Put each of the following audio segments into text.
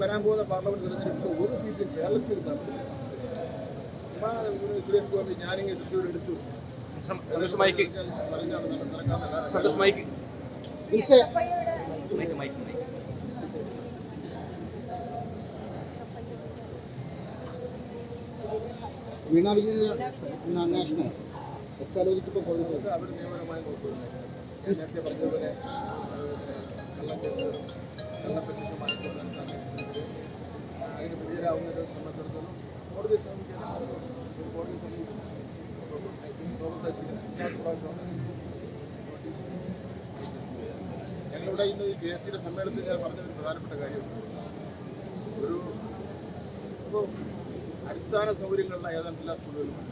വരാൻ പോകുന്ന പാർലമെന്റ് തെരഞ്ഞെടുപ്പിൽ ഒരു സീറ്റ് കേരളത്തിൽ ഇങ്ങനെ സുരേഷ് ഗോപി ഞാനിങ്ങനെ തൃശ്ശൂർ എടുത്തു. Santhosh mike. Santhosh mike. Mike mike mike. Veena Vijayan അന്വേഷണം? എക്സാലോജിക്കിപ്പോൾ അവർ നിയമപരമായി നോക്കുന്നത് നേരത്തെ പറഞ്ഞതുപോലെ കള്ളക്കേസ് നോട്ടീസ് ഇന്ന് ഈ പി എസ് സിയുടെ സമ്മേളനത്തിൽ ഞാൻ പറഞ്ഞ ഒരു പ്രധാനപ്പെട്ട കാര്യമുണ്ട് ഒരു ഇപ്പോൾ അടിസ്ഥാന സൗകര്യങ്ങളുള്ള ഏതാണ്ട് എല്ലാ സ്കൂളുകളിലും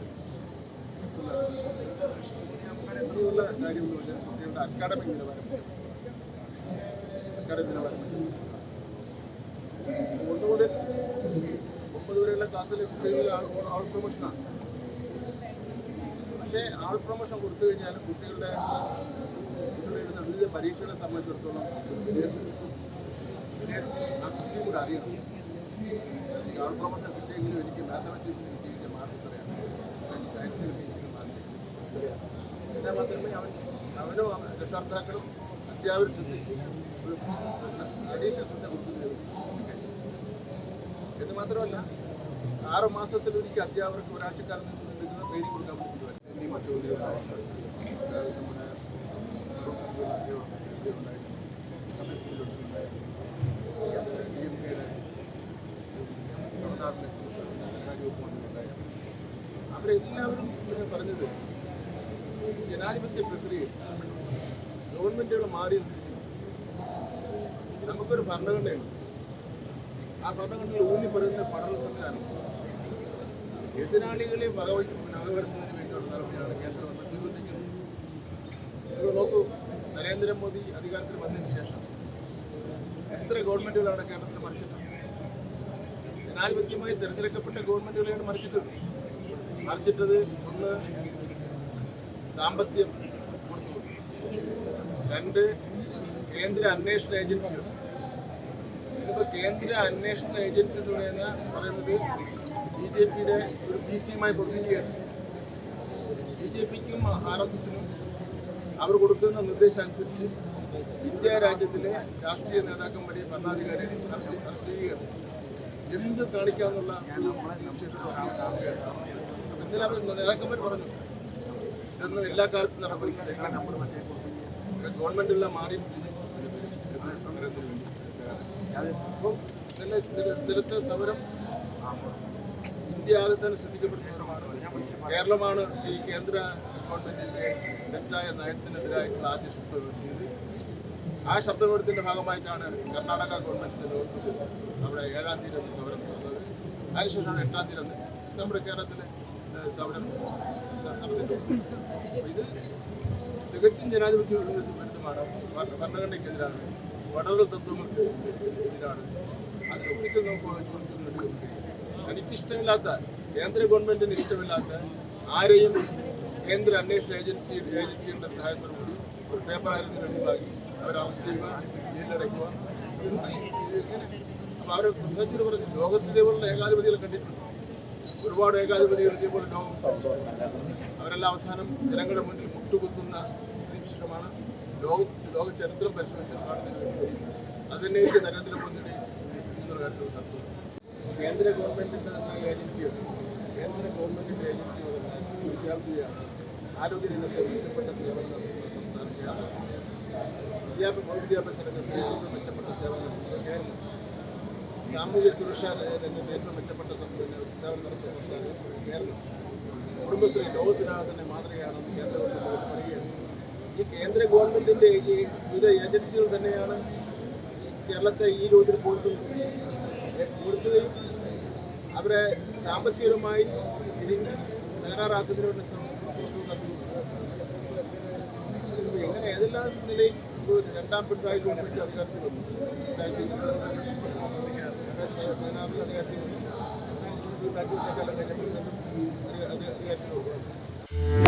ഇനിയുള്ള കാര്യമെന്ന് പറഞ്ഞാൽ കുട്ടികളുടെ അക്കാഡമിക് നിലവാരം അക്കാഡമിക് നിലവാരം ഒന്നുകൂടി ഒമ്പത് വരെയുള്ള ക്ലാസ്സിലെ കുട്ടികളിൽ ആൾ പ്രൊമോഷനാണ് പക്ഷേ ആൾ പ്രൊമോഷൻ കൊടുത്തു കഴിഞ്ഞാൽ കുട്ടികളുടെ കുട്ടികളുടെ എഴുതുന്ന വിവിധ പരീക്ഷകളെ സംബന്ധിച്ചിടത്തോളം വിലയിരുത്തി ആ കുട്ടിയും കൂടെ അറിയണം. ആൾ പ്രൊമോഷൻ കിട്ടിയെങ്കിലും എനിക്ക് മാത്തമാറ്റിക്സിന് കിട്ടിയിരിക്കുന്ന മാർക്ക് ഇത്രയാണ്. എനിക്ക് സയൻസിന് കിട്ടിയിരിക്കുന്ന മാർക്ക് ഇത്രയാണ്. എന്നാൽ മാത്രമേ അവൻ അവനോ രക്ഷാർത്ഥാക്കളും അധ്യാപകർ ശ്രദ്ധിച്ച് ഒരു അഡീഷണൽ ശ്രദ്ധ കൊടുക്കുന്നതിന് എന്ന് മാത്രമല്ല ആറ് മാസത്തിൽ ഒരിക്കൽ അധ്യാപകർക്ക് ഒരാഴ്ചക്കാരിൽ നിന്ന് നിൽക്കുന്ന ട്രെയിനിങ് കൊടുക്കാൻ. എന്നീ മറ്റു നമ്മുടെ ഡി എം കെയുടെ തമിഴ്നാട്ടിലെ അവരെല്ലാവരും ഇങ്ങനെ പറഞ്ഞത് ജനാധിപത്യ പ്രക്രിയയിൽ ഗവൺമെന്റുകൾ മാറി നമുക്കൊരു ഭരണഘടനയുണ്ട്. ആ ഭരണഘടനയിൽ ഊന്നി പറയുന്ന പഠന സംവിധാനം. എതിരാളികളെ വകവരുത്തുന്നതിന് വേണ്ടിയുള്ള നടപടിയാണ് കേന്ദ്ര ഗവൺമെന്റ് ചെയ്തുകൊണ്ടിരിക്കുന്നത് നിങ്ങൾ നോക്കൂ നരേന്ദ്രമോദി അധികാരത്തിൽ വന്നതിന് ശേഷം എത്ര ഗവൺമെന്റുകളാണ് കേരളത്തിൽ മറിച്ചിട്ടുള്ളത് ജനാധിപത്യമായി തിരഞ്ഞെടുക്കപ്പെട്ട ഗവൺമെന്റുകളെയാണ് മറിച്ചിട്ടത്. മറിച്ചിട്ടത് ഒന്ന് സാമ്പത്തികം കൊടുത്തു. രണ്ട് കേന്ദ്ര അന്വേഷണ ഏജൻസികൾ. ഇതിപ്പോൾ കേന്ദ്ര അന്വേഷണ ഏജൻസി എന്ന് പറയുന്ന പറയുന്നത് ബി ജെ പിയുടെ ഒരു ബി ടീമായി കൊടുത്തിരിക്കുകയാണ് ബി ജെ പിക്കും ആർ എസ് എസിനും അവർ കൊടുക്കുന്ന നിർദ്ദേശം അനുസരിച്ച് ഇന്ത്യ രാജ്യത്തിലെ രാഷ്ട്രീയ നേതാക്കന്മാരെ ഭരണാധികാരികളെ അറസ്റ്റ് അറസ്റ്റ് ചെയ്യുകയാണ്. എന്ത് കാണിക്കാന്നുള്ള ഇന്നലെ അവർ നേതാക്കന്മാർ പറഞ്ഞു ഇതൊന്നും എല്ലാ കാലത്തും നടക്കില്ല. ഗവൺമെന്റെല്ലാം മാറി തിരിഞ്ഞ് ഇതിലത്തെ സമരം ഇന്ത്യ ആകെ തന്നെ ശ്രദ്ധിക്കപ്പെട്ട സമരമാണ്. കേരളമാണ് ഈ കേന്ദ്ര ഗവൺമെന്റിന്റെ തെറ്റായ നയത്തിനെതിരായിട്ടുള്ള ആദ്യ ശബ്ദം ഉയർത്തിയത്. ആ ശബ്ദമുയർത്തിന്റെ ഭാഗമായിട്ടാണ് കർണാടക ഗവൺമെന്റിന്റെ നേതൃത്വത്തിൽ നമ്മുടെ ഏഴാം തീയതി അന്ന് സമരം നടന്നത്. അതിനുശേഷമാണ് എട്ടാം തീയതി അന്ന് നമ്മുടെ കേരളത്തിലെ സമരം നടന്നിട്ടുണ്ട് ഇത് തികച്ചും ജനാധിപത്യ വിരുദ്ധമാണ് ഭരണഘടനയ്ക്കെതിരാണ് ഫെഡറൽ തത്വങ്ങൾക്ക് എതിരാണ് അത് ഒരിക്കലും നമുക്ക് ചോദിക്കുന്നുണ്ട് എനിക്കിഷ്ടമില്ലാത്ത കേന്ദ്ര ഗവൺമെന്റിന് ഇഷ്ടമില്ലാത്ത ആരെയും കേന്ദ്ര അന്വേഷണ ഏജൻസി ഏജൻസിയുടെ സഹായത്തോടുകൂടി ഒരു പേപ്പർ ആയിരുന്നു ലഭ്യമാക്കി അവരെ അറസ്റ്റ് ചെയ്യുക ജയിലിലടയ്ക്കുക അപ്പോൾ അവർ പ്രസംഗിച്ചിട്ട് പറഞ്ഞു ലോകത്തിലെ പോലുള്ള ഏകാധിപതികളെ കണ്ടിട്ടുണ്ട്. ഒരുപാട് ഏകാധിപതികൾ ഇതേപോലെ ലോകം അവരെല്ലാം അവസാനം ജനങ്ങളുടെ മുന്നിൽ മുട്ടുകുത്തുന്ന സ്ഥിതിവിശേഷമാണ് ലോക ലോക ചരിത്രം പരിശോധിച്ചാൽ കാണുന്നത് അത് തന്നെയായിരിക്കും നരേന്ദ്രമോദിയുടെ കേന്ദ്ര ഗവൺമെന്റിന്റെ തന്നെ ഏജൻസികൾ കേന്ദ്ര ഗവൺമെന്റിന്റെ ഏജൻസികൾ തന്നെ പ്രഖ്യാപിക്കുകയാണ് ആരോഗ്യ രംഗത്തെ മെച്ചപ്പെട്ട സേവനം നടത്തുന്ന സംസ്ഥാനത്തെയാണ് വിദ്യാഭ്യാസ പൊതുവിദ്യാഭ്യാസ രംഗത്ത് ഏറ്റവും മെച്ചപ്പെട്ട സേവനം നടത്തുന്നത് കേരളം. സാമൂഹ്യ സുരക്ഷാ രംഗത്ത് ഏറ്റവും മെച്ചപ്പെട്ട സേവനം നടത്തുന്ന സംസ്ഥാനം കേരളം. കുടുംബശ്രീ ലോകത്തിനാണ് തന്നെ മാതൃകയാണെന്ന് കേന്ദ്ര ഗവൺമെന്റ് പറയുകയാണ്. ഈ കേന്ദ്ര ഗവൺമെന്റിന്റെ ഈ വിവിധ ഏജൻസികൾ തന്നെയാണ് ഈ കേരളത്തെ ഈ രൂപത്തിൽ കൊടുത്തുന്നത് ഏ, കൊടുത്തുകയും അവരെ സാമ്പത്തികമായി തിരിഞ്ഞ് തകരാറാക്കുന്നതിന് നടത്തുന്നു. എങ്ങനെ ഏതെല്ലാം നിലയിൽ രണ്ടാം പിണറായി ഗവൺമെന്റ് അധികാരത്തിൽ വന്നു? പതിനാറിൽ അധികാരത്തിൽ വന്നു. അധികാരത്തിൽ വന്നു.